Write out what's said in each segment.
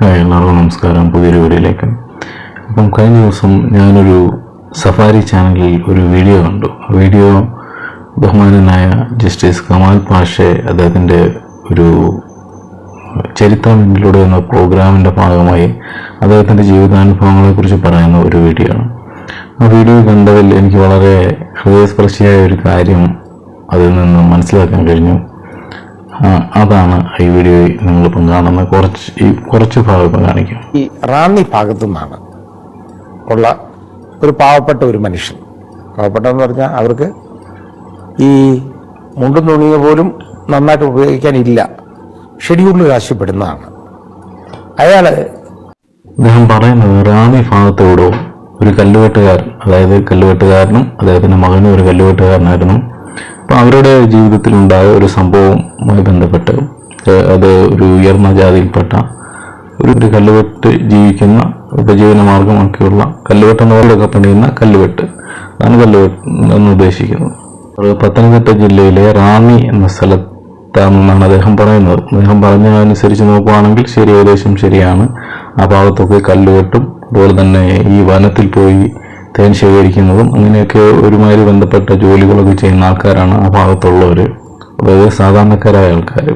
Hi എല്ലാവർക്കും നമസ്കാരം. പുതിയൊരു വീഡിയോയിലേക്ക്. അപ്പം കഴിഞ്ഞ ദിവസം ഞാനൊരു സഫാരി ചാനലിൽ ഒരു വീഡിയോ കണ്ടു. ആ വീഡിയോ ബഹുമാനനായ ജസ്റ്റിസ് കമാൽ പാഷെ അദ്ദേഹത്തിന്റെ ഒരു ചരിത്രത്തിലൂടെ എന്ന പ്രോഗ്രാമിന്റെ ഭാഗമായി അദ്ദേഹത്തിന്റെ ജീവിതാനുഭവങ്ങളെക്കുറിച്ച് പറയുന്ന ഒരു വീഡിയോ ആണ്. ആ വീഡിയോ കണ്ടതിൽ എനിക്ക് വളരെ ഹൃദയസ്പർശിയായ ഒരു കാര്യം അതിൽ നിന്ന് മനസ്സിലാക്കാൻ കഴിഞ്ഞു. അതാണ് ഈ വീഡിയോയിൽ നിങ്ങളിപ്പം കാണുന്ന കുറച്ച് ഈ കുറച്ച് ഭാഗം കാണിക്കാം. ഈ റാന്നി ഭാഗത്തു നിന്നാണ് ഉള്ള ഒരു പാവപ്പെട്ട ഒരു മനുഷ്യൻ. പാവപ്പെട്ടെന്ന് പറഞ്ഞാൽ അവർക്ക് ഈ മുണ്ടും തുണിയ പോലും നന്നായിട്ട് ഉപയോഗിക്കാനില്ല. ഷെഡ്യൂളിൽ രാശിപ്പെടുന്നതാണ് അയാൾ അദ്ദേഹം പറയുന്നത് റാന്നി ഭാഗത്തോടോ ഒരു കല്ലുവെട്ടുകാരൻ അതായത് കല്ലുവെട്ടുകാരനും അദ്ദേഹത്തിന്റെ മകനും ഒരു കല്ലുവെട്ടുകാരനായിരുന്നു. അപ്പോൾ അവരുടെ ജീവിതത്തിൽ ഉണ്ടായ ഒരു സംഭവവുമായി ബന്ധപ്പെട്ട് അത് ഒരു ഉയർന്ന ജാതിയിൽപ്പെട്ട ഒരു കല്ലുവെട്ട് ജീവിക്കുന്ന ഉപജീവന മാർഗമാക്കിയുള്ള കല്ലുവെട്ട് എന്നവരൊക്കെ പണിയുന്ന കല്ലുവെട്ട്. അതാണ് കല്ലുവെട്ട് എന്ന് ഉദ്ദേശിക്കുന്നത്. പത്തനംതിട്ട ജില്ലയിലെ റാന്നി എന്ന സ്ഥലത്താണെന്നാണ് അദ്ദേഹം പറയുന്നത്. അദ്ദേഹം പറഞ്ഞതനുസരിച്ച് നോക്കുകയാണെങ്കിൽ ശരി ഏകദേശം ശരിയാണ്. ആ ഭാഗത്തൊക്കെ കല്ലുവെട്ടും അതുപോലെ തന്നെ ഈ വനത്തിൽ പോയി തേൻ ശേഖരിക്കുന്നതും അങ്ങനെയൊക്കെ ഒരുമാതിരി ബന്ധപ്പെട്ട ജോലികളൊക്കെ ചെയ്യുന്ന ആൾക്കാരാണ് ആ ഭാഗത്തുള്ളവർ അതായത് സാധാരണക്കാരായ ആൾക്കാർ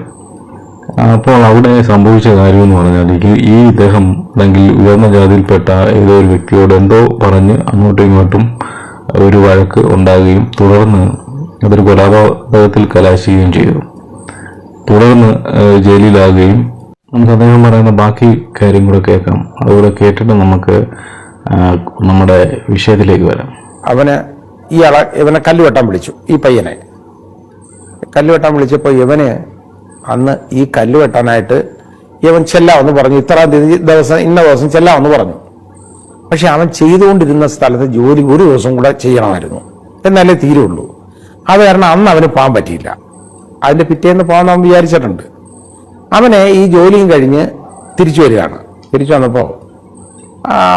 അപ്പോൾ അവിടെ സംഭവിച്ച കാര്യം എന്ന് പറഞ്ഞാൽ ഈ- ഇദ്ദേഹം അല്ലെങ്കിൽ ഉയർന്ന ജാതിയിൽപ്പെട്ട ഏതോ ഒരു വ്യക്തിയോട് എന്തോ പറഞ്ഞ് അങ്ങോട്ടും ഇങ്ങോട്ടും ഒരു വഴക്ക് ഉണ്ടാകുകയും തുടർന്ന് അതൊരു കൊലാപാതകത്തിൽ കലാശിക്കുകയും ചെയ്തു. തുടർന്ന് ജയിലിലാകുകയും നമുക്ക് അദ്ദേഹം പറയുന്ന ബാക്കി കാര്യം കൂടെ കേൾക്കാം. അതുകൂടെ കേട്ടിട്ട് നമുക്ക് നമ്മുടെ വിഷയത്തിലേക്ക് വരാം. അവന് ഇയാളെ ഇവനെ കല്ലുവെട്ടാൻ വിളിച്ചു ഈ പയ്യനെ. കല്ലുവെട്ടാൻ വിളിച്ചപ്പോൾ ഇവന് അന്ന് ഈ കല്ലുവെട്ടാനായിട്ട് ഇവൻ ചെല്ലാമെന്ന് പറഞ്ഞു. ഇത്ര തീയതി ദിവസം ഇന്ന ദിവസം ചെല്ലാമെന്ന് പറഞ്ഞു. പക്ഷെ അവൻ ചെയ്തുകൊണ്ടിരുന്ന സ്ഥലത്ത് ജോലി ഒരു ദിവസം കൂടെ ചെയ്യണമായിരുന്നു. എന്നാലേ തീരുള്ളൂ. അത് കാരണം അന്ന് അവന് പോകാൻ പറ്റിയില്ല. അതിന്റെ പിറ്റേന്ന് പോകാൻ അവൻ വിചാരിച്ചിട്ടുണ്ട്. അവനെ ഈ ജോലിയും കഴിഞ്ഞ് തിരിച്ചു വരികയാണ്. തിരിച്ചു വന്നപ്പോൾ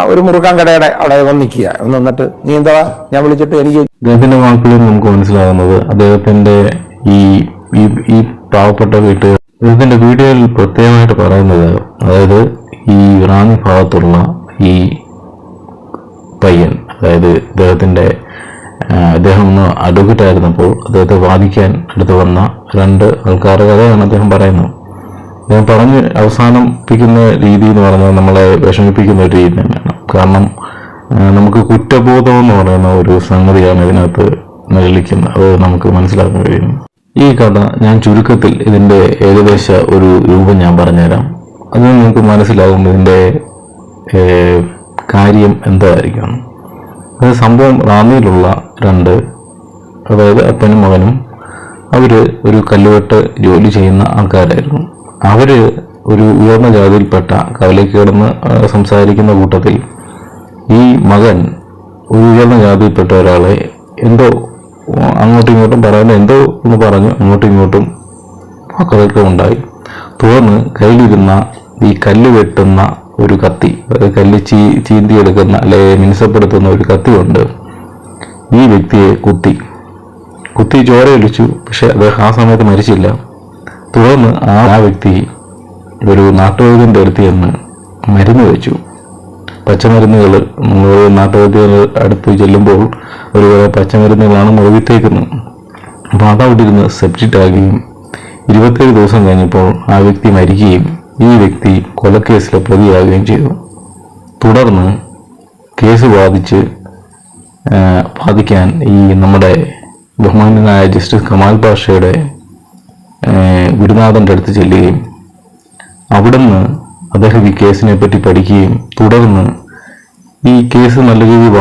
ഒരു മുറുക്കാൻ കടയുടെ അവിടെ വന്ന് നിൽക്കുക. ഒന്ന് എന്നിട്ട് നീ എന്താ? ഞാൻ വിളിച്ചിട്ട് എനിക്ക് അദ്ദേഹത്തിന്റെ വാക്കുകളിൽ നമുക്ക് മനസ്സിലാകുന്നത് അദ്ദേഹത്തിന്റെ ഈ ഈ പാവപ്പെട്ട വീട്ട് അദ്ദേഹത്തിന്റെ വീഡിയോയിൽ പ്രത്യേകമായിട്ട് പറയുന്നത് അതായത് ഈ റാണി ഭാഗത്തുള്ള ഈ പയ്യൻ അതായത് ഇദ്ദേഹത്തിന്റെ ആ, അദ്ദേഹം ഒന്ന് അഡ്വക്കറ്റ് ആയിരുന്നപ്പോൾ അദ്ദേഹത്തെ വാദിക്കാൻ അടുത്ത് വന്ന രണ്ട് ആൾക്കാരുടെ കഥയാണ് അദ്ദേഹം പറയുന്നത്. അദ്ദേഹം പറഞ്ഞ് അവസാനിപ്പിക്കുന്ന രീതി എന്ന് പറഞ്ഞാൽ നമ്മളെ വിഷമിപ്പിക്കുന്ന ഒരു രീതി തന്നെയാണ്. കാരണം നമുക്ക് കുറ്റബോധം എന്ന് പറയുന്ന ഒരു സംഗതിയാണ് ഇതിനകത്ത് നിലനിൽക്കുന്നത് അത് നമുക്ക് മനസ്സിലാക്കാൻ കഴിയും. ഈ കഥ ഞാൻ ചുരുക്കത്തിൽ ഇതിന്റെ ഏകദേശ ഒരു രൂപം ഞാൻ പറഞ്ഞുതരാം. അത് നമുക്ക് മനസ്സിലാകും ഇതിന്റെ കാര്യം എന്തായിരിക്കും അത് സംഭവം റാന്നിയിലുള്ള രണ്ട് അതായത് അപ്പനും മകനും അവർ ഒരു കല്ലുവെട്ട് ജോലി ചെയ്യുന്ന ആൾക്കാരായിരുന്നു. അവർ ഒരു ഉയർന്ന ജാതിയിൽപ്പെട്ട കവലയ്ക്ക് കിടന്ന് സംസാരിക്കുന്ന കൂട്ടത്തിൽ ഈ മകൻ ഒരു ഉയർന്ന ജാതിയിൽപ്പെട്ട ഒരാളെ എന്തോ അങ്ങോട്ടും ഇങ്ങോട്ടും പറയുന്ന എന്തോ എന്ന് പറഞ്ഞു അങ്ങോട്ടും ഇങ്ങോട്ടും വാക്കുകളൊക്കെ ഉണ്ടായി. തുടർന്ന് കയ്യിലിരുന്ന ഈ കല്ല് വെട്ടുന്ന ഒരു കത്തി കല്ല് ചീ ചീന്തിയെടുക്കുന്ന അല്ലെ മിനുസപ്പെടുത്തുന്ന ഒരു കത്തി കൊണ്ട് ഈ വ്യക്തിയെ കുത്തി. കുത്തി ചോരയൊലിച്ചു പക്ഷെ അദ്ദേഹം ആ സമയത്ത് മരിച്ചില്ല. തുടർന്ന് ആ വ്യക്തി ഒരു നാട്ടുവൈദ്യന്റെ അടുത്ത് ചെന്ന് മരുന്ന് വെച്ചു. പച്ചമരുന്നുകൾ നമ്മൾ നാട്ടുവൈദ്യർ അടുത്ത് ചെല്ലുമ്പോൾ ഒരുപോലെ പച്ചമരുന്നുകളാണ് മുറിവിട്ടേക്കുന്നത് അപ്പോൾ അതവിടെ ഇരുന്ന് സെപ്റ്റിറ്റ് ആകുകയും ഇരുപത്തേഴ് ദിവസം കഴിഞ്ഞപ്പോൾ ആ വ്യക്തി മരിക്കുകയും ഈ വ്യക്തി കൊലക്കേസിലെ പ്രതിയാകുകയും ചെയ്തു. തുടർന്ന് കേസ് ബാധിച്ച് ബാധിക്കാൻ ഈ നമ്മുടെ ബഹുമാന്യനായ ജസ്റ്റിസ് കമാൽ പാഷയുടെ ആ, ഗുരുനാഥന്റെ അടുത്ത് ചെല്ലുകയും അവിടുന്ന് അദ്ദേഹം ഈ കേസിനെ പറ്റി പഠിക്കുകയും തുടർന്ന് ഈ കേസ് നല്ല രീതിയിൽ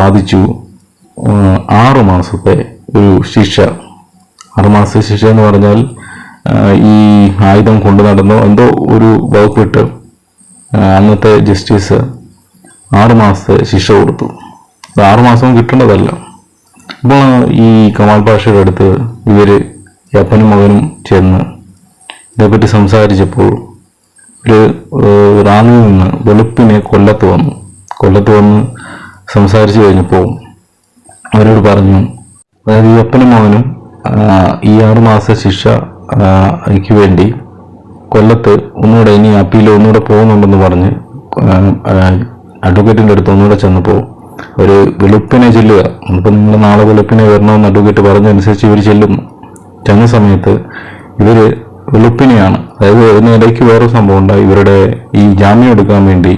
ആ, ആറു മാസത്തെ ഒരു ശിക്ഷ. ആറു മാസത്തെ ശിക്ഷ എന്ന് പറഞ്ഞാൽ ഈ ആയുധം കൊണ്ടു നടന്നോ എന്തോ ഒരു വകുപ്പിട്ട് അന്നത്തെ ജസ്റ്റിസ് ആറു മാസത്തെ ശിക്ഷ കൊടുത്തു. അത് ആറു മാസം കിട്ടേണ്ടതല്ല. അപ്പോൾ ഈ കമാൽ പാഷയുടെ അടുത്ത് ഇവർ ഈ അപ്പനും മകനും ചെന്ന് ഇതേപ്പറ്റി സംസാരിച്ചപ്പോൾ ഒരു ഏഹ്, റാന്നിയിൽ നിന്ന് വെളുപ്പിനെ കൊല്ലത്ത് വന്നു. കൊല്ലത്ത് വന്ന് സംസാരിച്ചു കഴിഞ്ഞപ്പോൾ അവരോട് പറഞ്ഞു അതായത് ഈ അപ്പനും മോനും ഈ ആറ് മാസ ശിക്ഷ എനിക്ക് വേണ്ടി കൊല്ലത്ത് ഒന്നുകൂടെ ഇനി അപ്പീൽ ഒന്നുകൂടെ പോകുന്നുണ്ടെന്ന് പറഞ്ഞ് അഡ്വക്കേറ്റിന്റെ അടുത്ത് ഒന്നുകൂടെ ചെന്നപ്പോൾ ഒരു വെളുപ്പിനെ ചെല്ലുക ഇപ്പം നിങ്ങൾ നാളെ വെളുപ്പിനെ വരണമെന്ന് അഡ്വക്കേറ്റ് പറഞ്ഞതനുസരിച്ച് ഇവർ ചെല്ലുന്നു ചെന്ന സമയത്ത് ഇവർ വെളുപ്പിനെയാണ്. അതായത് അതിനിടയ്ക്ക് വേറെ സംഭവം ഉണ്ടായി. ഇവരുടെ ഈ ജാമ്യം എടുക്കാൻ വേണ്ടി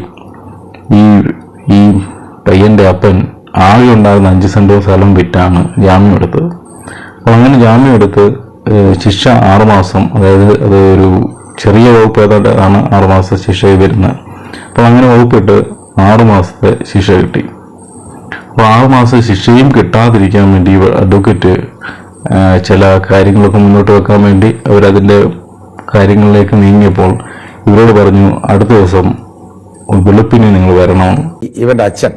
ഈ ഈ പയ്യന്റെ അപ്പൻ ആകെ ഉണ്ടാകുന്ന അഞ്ച് സെന്റോ സ്ഥലം വിറ്റാണ് ജാമ്യം എടുത്തത്. അപ്പോൾ അങ്ങനെ ജാമ്യം എടുത്ത് ശിക്ഷ ആറുമാസം അതായത് അത് ഒരു ചെറിയ വകുപ്പ് ഏതാണ്ട് ആണ് ആറുമാസത്തെ ശിക്ഷ വരുന്നത് അപ്പോൾ അങ്ങനെ വകുപ്പിട്ട് ആറുമാസത്തെ ശിക്ഷ കിട്ടി. അപ്പോൾ ആറുമാസത്തെ ശിക്ഷയും കിട്ടാതിരിക്കാൻ വേണ്ടി അഡ്വക്കേറ്റ് ചില കാര്യങ്ങളൊക്കെ മുന്നോട്ട് വെക്കാൻ വേണ്ടി അവരതിന്റെ കാര്യങ്ങളിലേക്ക് നീങ്ങിയപ്പോൾ ഇവരോട് പറഞ്ഞു അടുത്ത ദിവസം വെളുപ്പിന് നിങ്ങൾ വരണമെന്ന് ഇവന്റെ അച്ഛൻ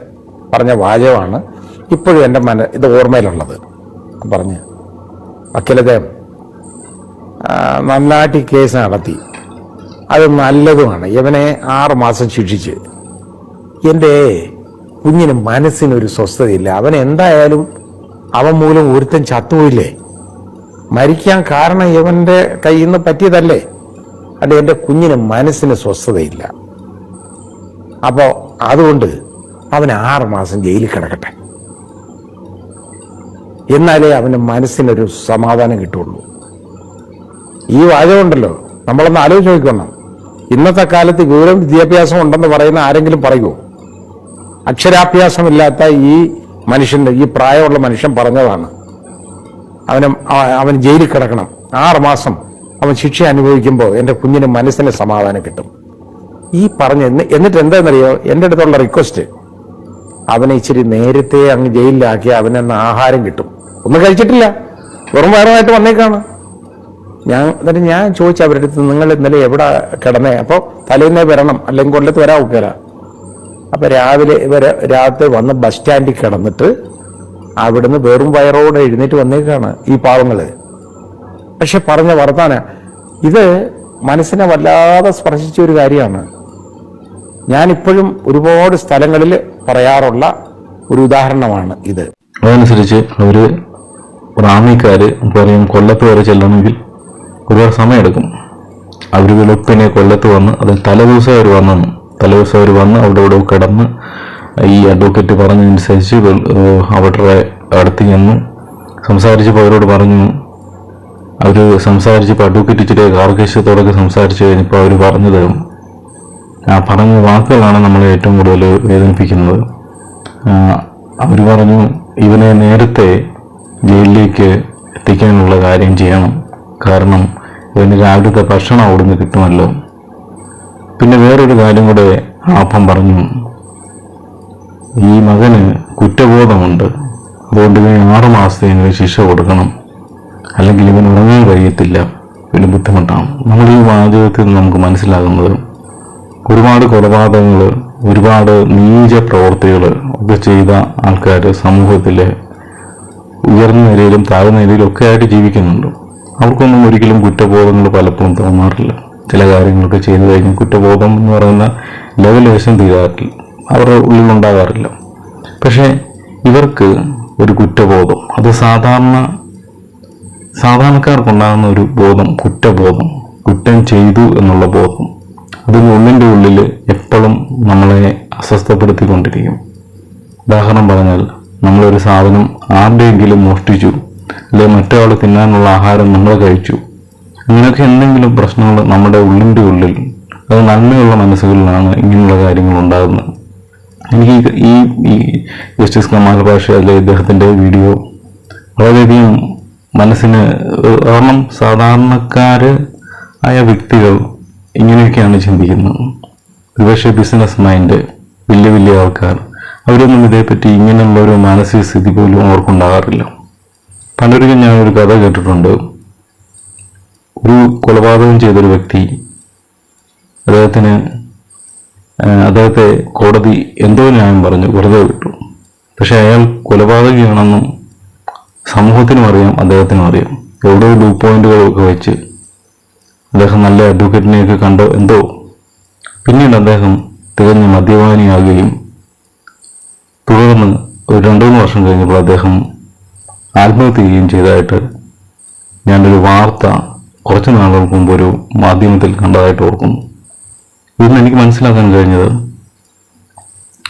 പറഞ്ഞ വാചകമാണ് ഇപ്പോഴും എന്റെ മന ഇത് ഓർമ്മയിലുള്ളത്. പറഞ്ഞ് അഖിലദേവൻ നന്നായിട്ട് കേസ് നടത്തി. അത് നല്ലതുമാണ്. ഇവനെ ആറ് മാസം ശിക്ഷിച്ച് എന്റെ കുഞ്ഞിന് മനസ്സിനൊരു സ്വസ്ഥതയില്ല. അവൻ എന്തായാലും അവൻ മൂലം ഒരുത്തൻ ചത്തുപോയില്ലേ? മരിക്കാൻ കാരണം ഇവന്റെ കയ്യിൽ നിന്ന് പറ്റിയതല്ലേ? അല്ല എന്റെ കുഞ്ഞിന് മനസ്സിന് സ്വസ്ഥതയില്ല. അപ്പോൾ അതുകൊണ്ട് അവൻ ആറ് മാസം ജയിലിൽ കിടക്കട്ടെ. എന്നാലേ അവന് മനസ്സിനൊരു സമാധാനം കിട്ടുള്ളൂ. ഈ വാചകമുണ്ടല്ലോ. നമ്മളൊന്ന് ആലോചിച്ച് നോക്കണം. ഇന്നത്തെ കാലത്ത് വിവരം വിദ്യാഭ്യാസം ഉണ്ടെന്ന് പറയുന്ന ആരെങ്കിലും പറയുമോ അക്ഷരാഭ്യാസമില്ലാത്ത ഈ മനുഷ്യന്റെ ഈ പ്രായമുള്ള മനുഷ്യൻ പറഞ്ഞതാണ്. അവന് അവ- അവൻ ജയിലിൽ കിടക്കണം. ആറ് മാസം അവൻ ശിക്ഷ അനുഭവിക്കുമ്പോൾ എന്റെ കുഞ്ഞിന് മനസ്സിന് സമാധാനം കിട്ടും. ഈ പറഞ്ഞ എന്നി- എന്നിട്ട് എന്താണെന്നറിയോ? എന്റെ അടുത്തുള്ള റിക്വസ്റ്റ് അവനെ ഇച്ചിരി നേരത്തെ അങ്ങ് ജയിലിലാക്കി അവനെന്ന് ആഹാരം കിട്ടും. ഒന്നും കഴിച്ചിട്ടില്ല. വെറും വയറുമായിട്ട് വന്നേക്കാണ്. ഞാൻ എന്നിട്ട് ഞാൻ ചോദിച്ചു അവരുടെ അടുത്ത് നിങ്ങൾ ഇന്നലെ എവിടെ കിടന്നേ? അപ്പോൾ തലേന്നേ വരണം. അല്ലെങ്കിൽ കൊല്ലത്ത് വരാൻ ഒക്കെല അപ്പോൾ രാവിലെ ഇവർ രാത്രി വന്ന് ബസ് സ്റ്റാൻഡിൽ കിടന്നിട്ട് അവിടുന്ന് വെറും വയറോടെ എഴുന്നേറ്റ് വന്നേക്കാണ് ഈ പാവങ്ങൾ. പക്ഷെ പറഞ്ഞ വർത്താന ഇത് മനസ്സിനെ വല്ലാതെ സ്പർശിച്ച ഒരു കാര്യമാണ്. ഞാനിപ്പോഴും ഒരുപാട് സ്ഥലങ്ങളിൽ പറയാറുള്ള ഒരു ഉദാഹരണമാണ് ഇത്. അതനുസരിച്ച് അവർ റാമിക്കാർ പറയും കൊല്ലത്ത് വരെ ചെല്ലണമെങ്കിൽ ഒരുപാട് സമയമെടുക്കും. അവർ വെളുപ്പിനെ കൊല്ലത്ത് വന്ന് അത് തലേദിവസം അവർ വന്നു തലേദിവസം അവർ വന്ന് അവിടെ ഇവിടെ കിടന്ന് ഈ അഡ്വക്കേറ്റ് പറഞ്ഞതനുസരിച്ച് അവരുടെ അടുത്ത് ചെന്നു സംസാരിച്ചപ്പോൾ അവരോട് പറഞ്ഞു അവർ സംസാരിച്ചപ്പോൾ അഡ്വക്കേറ്റ് ഇച്ചിരി കാർക്കശ്യത്തോടൊക്കെ സംസാരിച്ചു കഴിഞ്ഞപ്പോൾ അവർ തരും ആ പറഞ്ഞ വാക്കുകളാണ് നമ്മളെ ഏറ്റവും കൂടുതൽ വേദനിപ്പിക്കുന്നത്. അവർ പറഞ്ഞു ഇവനെ നേരത്തെ ജയിലിലേക്ക് എത്തിക്കാനുള്ള കാര്യം ചെയ്യണം. കാരണം ഇവന് രാവിലത്തെ ഭക്ഷണം അവിടുന്ന് കിട്ടുമല്ലോ. പിന്നെ വേറൊരു കാര്യം കൂടെ ആപ്പം പറഞ്ഞു ഈ മകന് കുറ്റബോധമുണ്ട്. അതുകൊണ്ട് ഇവന് ആറു മാസത്തെങ്കിലും ശിക്ഷ കൊടുക്കണം. അല്ലെങ്കിൽ ഇവൻ ഉറങ്ങാൻ കഴിയത്തില്ല. ഇവന് ബുദ്ധിമുട്ടാണ്. നമ്മൾ ഈ വാചകത്തിൽ നിന്ന് നമുക്ക് മനസ്സിലാകുന്നത് ഒരുപാട് കൊലപാതകങ്ങൾ ഒരുപാട് നീച പ്രവർത്തികൾ ഒക്കെ ചെയ്ത ആൾക്കാർ സമൂഹത്തിലെ ഉയർന്ന നിലയിലും താഴ്ന്ന നിലയിലും ഒക്കെ ആയിട്ട് ജീവിക്കുന്നുണ്ട്. അവർക്കൊന്നും ഒരിക്കലും കുറ്റബോധങ്ങൾ പലപ്പോഴും തോന്നാറില്ല. ചില കാര്യങ്ങളൊക്കെ ചെയ്തു കഴിഞ്ഞാൽ കുറ്റബോധം എന്ന് പറയുന്ന ലെവലേശം തീരാറില്ല. അവരുടെ ഉള്ളിലുണ്ടാകാറില്ല. പക്ഷേ ഇവർക്ക് ഒരു കുറ്റബോധം അത് സാധാരണ സാധാരണക്കാർക്കുണ്ടാകുന്ന ഒരു ബോധം കുറ്റബോധം കുറ്റം ചെയ്തു എന്നുള്ള ബോധം. അത് ഉള്ളിന്റെ ഉള്ളിൽ എപ്പോഴും നമ്മളെ അസ്വസ്ഥപ്പെടുത്തിക്കൊണ്ടിരിക്കും. ഉദാഹരണം പറഞ്ഞാൽ നമ്മളൊരു സാധനം ആരുടെയെങ്കിലും മോഷ്ടിച്ചു അല്ലെങ്കിൽ മറ്റൊരാൾ തിന്നാനുള്ള ആഹാരം നമ്മൾ കഴിച്ചു അങ്ങനെയൊക്കെ എന്തെങ്കിലും പ്രശ്നങ്ങൾ നമ്മുടെ ഉള്ളിന്റെ ഉള്ളിൽ അത് നന്മയുള്ള മനസ്സുകളിലാണ് ഇങ്ങനെയുള്ള കാര്യങ്ങൾ ഉണ്ടാകുന്നത്. എനിക്ക് ഈ ഈ ജസ്റ്റിസ് കമാൽ പാഷ അല്ലെ ഇദ്ദേഹത്തിന്റെ വീഡിയോ വളരെയധികം മനസ്സിന് കാരണം സാധാരണക്കാര് ആയ വ്യക്തികൾ ഇങ്ങനെയൊക്കെയാണ് ചിന്തിക്കുന്നത്. ഒരുപക്ഷെ ബിസിനസ് മൈൻഡ് വലിയ വലിയ ആൾക്കാർ. അവരൊന്നും ഇതേപ്പറ്റി ഇങ്ങനെയുള്ള ഒരു മാനസിക സ്ഥിതി പോലും അവർക്കുണ്ടാകാറില്ല. പണ്ടൊരിക്കൽ ഒരു കഥ കേട്ടിട്ടുണ്ട്. ഒരു കൊലപാതകം ചെയ്തൊരു വ്യക്തി അദ്ദേഹത്തിന് അദ്ദേഹത്തെ കോടതി എന്തോ ന്യായം പറഞ്ഞു വെറുതെ വിട്ടു. പക്ഷെ അയാൾ കൊലപാതകയാണെന്നും സമൂഹത്തിനും അറിയാം അദ്ദേഹത്തിനും അറിയാം. എവിടെയോ ലൂ പോയിന്റുകളൊക്കെ വെച്ച് അദ്ദേഹം നല്ല അഡ്വക്കേറ്റിനെയൊക്കെ കണ്ടോ എന്തോ. പിന്നീട് അദ്ദേഹം തികഞ്ഞ മദ്യപാനിയാകുകയും തുടർന്ന് ഒരു രണ്ടു മൂന്ന് വർഷം കഴിഞ്ഞപ്പോൾ അദ്ദേഹം ആത്മഹത്യ ചെയ്യുകയും ചെയ്തതായിട്ട് ഞാനൊരു വാർത്ത കുറച്ച് നാളുകൾക്ക് മുമ്പ് ഒരു മാധ്യമത്തിൽ കണ്ടതായിട്ട് ഓർക്കുന്നു. ഇതിന് എനിക്ക് മനസ്സിലാക്കാൻ കഴിഞ്ഞത്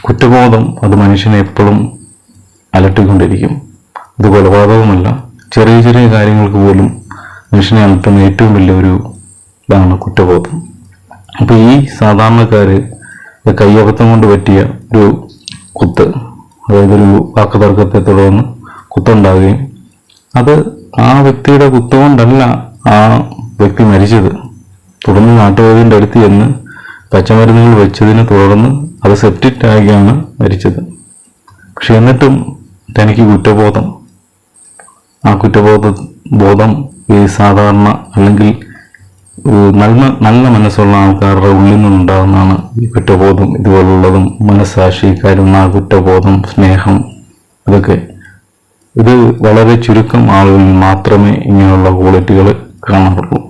കുറ്റബോധം അത് മനുഷ്യനെ എപ്പോഴും അലട്ടിക്കൊണ്ടിരിക്കും. ഇത് കൊലപാതകമല്ല. ചെറിയ ചെറിയ കാര്യങ്ങൾക്ക് പോലും മനുഷ്യനെ അലട്ടുന്ന ഏറ്റവും വലിയൊരു ഇതാണ് കുറ്റബോധം. അപ്പോൾ ഈ സാധാരണക്കാർ കയ്യബദ്ധം കൊണ്ട് പറ്റിയ ഒരു കുത്ത് അതായത് ഒരു വാക്കുതർക്കത്തെ തുടർന്ന് കുത്തുണ്ടാവുകയും അത് ആ വ്യക്തിയുടെ കുത്തുകൊണ്ടല്ല ആ വ്യക്തി മരിച്ചത്. തുടർന്ന് നാട്ടുവൈദ്യന്റെ അടുത്ത് ചെന്ന് പച്ചമരുന്നുകൾ വെച്ചതിനെ തുടർന്ന് അത് സെപ്റ്റിക് ആകിയാണ് മരിച്ചത്. പക്ഷെ എന്നിട്ടും തനിക്ക് കുറ്റബോധം. ആ കുറ്റബോധ ബോധം ഈ സാധാരണ അല്ലെങ്കിൽ നന്മ നല്ല മനസ്സുള്ള ആൾക്കാരുടെ ഉള്ളിൽ നിന്നുണ്ടാകുന്നതാണ് ഈ കുറ്റബോധം. ഇതുപോലുള്ളതും മനസ്സാക്ഷി കരുണ കുറ്റബോധം സ്നേഹം ഇതൊക്കെ ഇത് വളരെ ചുരുക്കം ആളുകളിൽ മാത്രമേ ഇങ്ങനെയുള്ള ക്വാളിറ്റികൾ കാണാറുള്ളൂ.